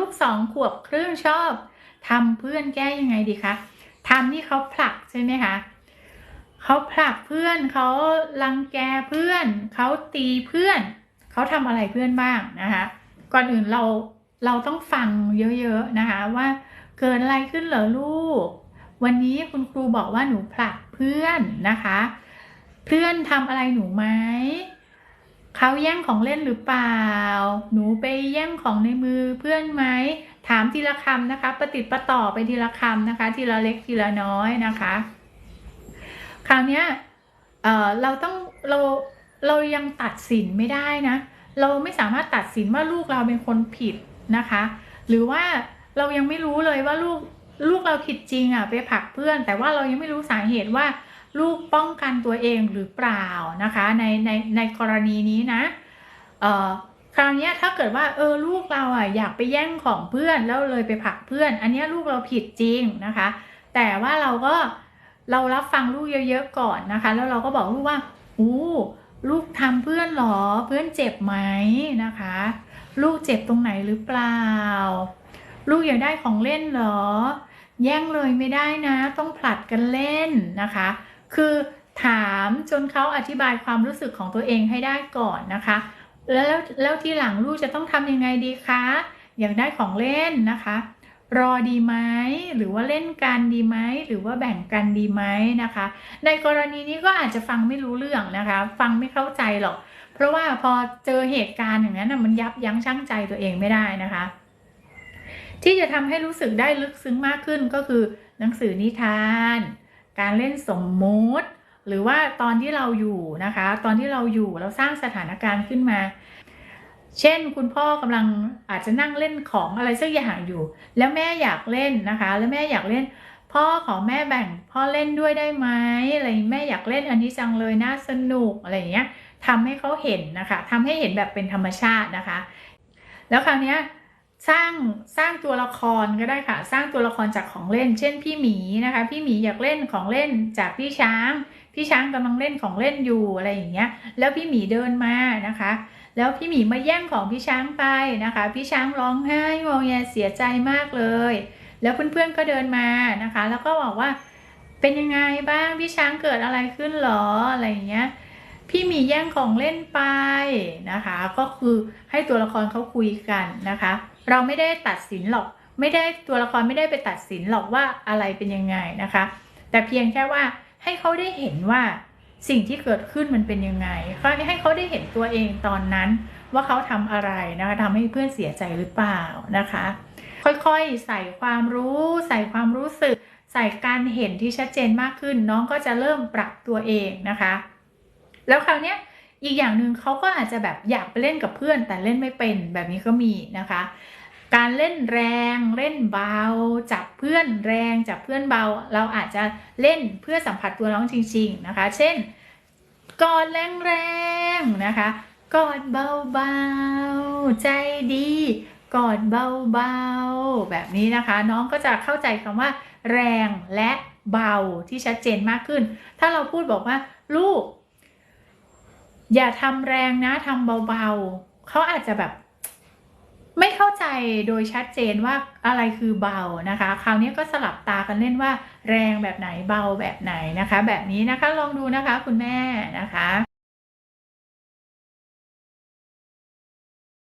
ลูกสองขวบครึ่งชอบทำเพื่อนแก้ยังไงดีคะทำที่เขาผลักใช่ไหมคะเขาผลักเพื่อนเขาลังแกเพื่อนเขาตีเพื่อนเขาทำอะไรเพื่อนบ้างนะคะก่อนอื่นเราเราต้องฟังเยอะๆนะคะว่าเกิดอะไรขึ้นเหรอลูก วันนี้คุณครูบอกว่าหนูผลักเพื่อนนะคะ เพื่อนทำอะไรหนูไหม เขาแย่งของเล่นหรือเปล่า หนูไปแย่งของในมือเพื่อนไหม ถามทีละคำนะคะ ประติดประต่อไปทีละคำนะคะ ทีละเล็กทีละน้อยนะคะ คราวนี้เอ่อเราต้องเราเรายังตัดสินไม่ได้นะ เราไม่สามารถตัดสินว่าลูกเราเป็นคนผิดนะคะ หรือว่าเรายังไม่รู้เลยว่าลูกลูกเราผิดจริงอะไปผลักเพื่อน แต่ว่าเรายังไม่รู้สาเหตุว่า ลูกป้องกันตัวเองหรือเปล่านะคะในในในกรณีนี้นะคราวนี้ถ้าเกิดว่าเออลูกเราอะอยากไปแย่งของเพื่อนแล้วเลยไปผลักเพื่อน อันนี้ลูกเราผิดจริงนะคะ แต่ว่าเราก็เรารับฟังลูกเยอะๆก่อนนะคะ แล้วเราก็บอกลูกว่าอู้ลูกทำเพื่อนหรอเพื่อนเจ็บไหมนะคะ ลูกเจ็บตรงไหนหรือเปล่า ลูกอยากได้ของเล่นเหรอ แย่งเลยไม่ได้นะ ต้องผลัดกันเล่นนะคะ คือถามจนเขาอธิบายความรู้สึกของตัวเองให้ได้ก่อนนะคะ แล้วแล้วลวทีหลังลูกจะต้องทำยังไงดีคะอยากได้ของเล่นนะคะ รอดีไหมหรือว่าเล่นกันดีไหมหรือว่าแบ่งกันดีไหมนะคะ ในกรณีนี้ก็อาจจะฟังไม่รู้เรื่องนะคะ ฟังไม่เข้าใจหรอก เพราะว่าพอเจอเหตุการณ์อย่างนั้นมันยับยั้งชั่งใจตัวเองไม่ได้นะคะ ที่จะทำให้รู้สึกได้ลึกซึ้งมากขึ้นก็คือ หนังสือนิทาน การเล่นสมมุติ หรือว่าตอนที่เราอยู่นะคะ ตอนที่เราอยู่เราสร้างสถานการณ์ขึ้นมา เช่นคุณพ่อกำลังอาจจะนั่งเล่นของอะไรสักอย่างอยู่ แล้วแม่อยากเล่นนะคะ แล้วแม่อยากเล่น พ่อขอแม่แบ่งพ่อเล่นด้วยได้ไหมอะไรแม่อยากเล่นอันนี้จังเลยน่าสนุกอะไรอย่างเงี้ยทำให้เขาเห็นนะคะทำให้เห็นแบบเป็นธรรมชาตินะคะ แล้วคราวเนี้ย สร้างสร้างตัวละครก็ได้ค่ะ สร้างตัวละครจากของเล่น เช่นพี่หมีนะคะ พี่หมีอยากเล่นของเล่นจากพี่ช้าง พี่ช้างกำลังเล่นของเล่นอยู่อะไรอย่างเงี้ย แล้วพี่หมีเดินมานะคะ แล้วพี่หมีมาแย่งของพี่ช้างไปนะคะ พี่ช้างร้องไห้งอแงเสียใจมากเลย แล้วเพื่อนๆก็เดินมานะคะ แล้วก็บอกว่าเป็นยังไงบ้างพี่ช้างเกิดอะไรขึ้นหรออะไรอย่างเงี้ยพี่หมีแย่งของเล่นไปนะคะ ก็คือให้ตัวละครเขาคุยกันนะคะ เราไม่ได้ตัดสินหรอก ไม่ได้ตัวละครไม่ได้ไปตัดสินหรอกว่าอะไรเป็นยังไงนะคะ แต่เพียงแค่ว่าให้เขาได้เห็นว่าสิ่งที่เกิดขึ้นมันเป็นยังไงคราวนี้ให้เขาได้เห็นตัวเองตอนนั้นว่าเขาทำอะไรนะคะทำให้เพื่อนเสียใจหรือเปล่านะคะ ค่อยๆใส่ความรู้ ใส่ความรู้สึก ใส่การเห็นที่ชัดเจนมากขึ้น น้องก็จะเริ่มปรับตัวเองนะคะ แล้วคราวเนี้ย อีกอย่างหนึ่งเขาก็อาจจะแบบอยากไปเล่นกับเพื่อน แต่เล่นไม่เป็นแบบนี้ก็มีนะคะ การเล่นแรงเล่นเบา จับเพื่อนแรงจับเพื่อนเบา เราอาจจะเล่นเพื่อสัมผัสตัวน้องจริง ๆนะคะ เช่นกอดแรงๆนะคะกอดเบาๆใจดีกอดเบาๆแบบนี้นะคะ น้องก็จะเข้าใจคำว่า แรงและเบาที่ชัดเจนมากขึ้น ถ้าเราพูดบอกว่า ลูก อย่าทำแรงนะทำเบาๆ เขาอาจจะแบบ ไม่เข้าใจโดยชัดเจนว่าอะไรคือเบานะคะ คราวนี้ก็สลับตากันเล่นว่า แรงแบบไหนเบาแบบไหนนะคะ แบบนี้นะคะลองดูนะคะคุณแม่นะคะ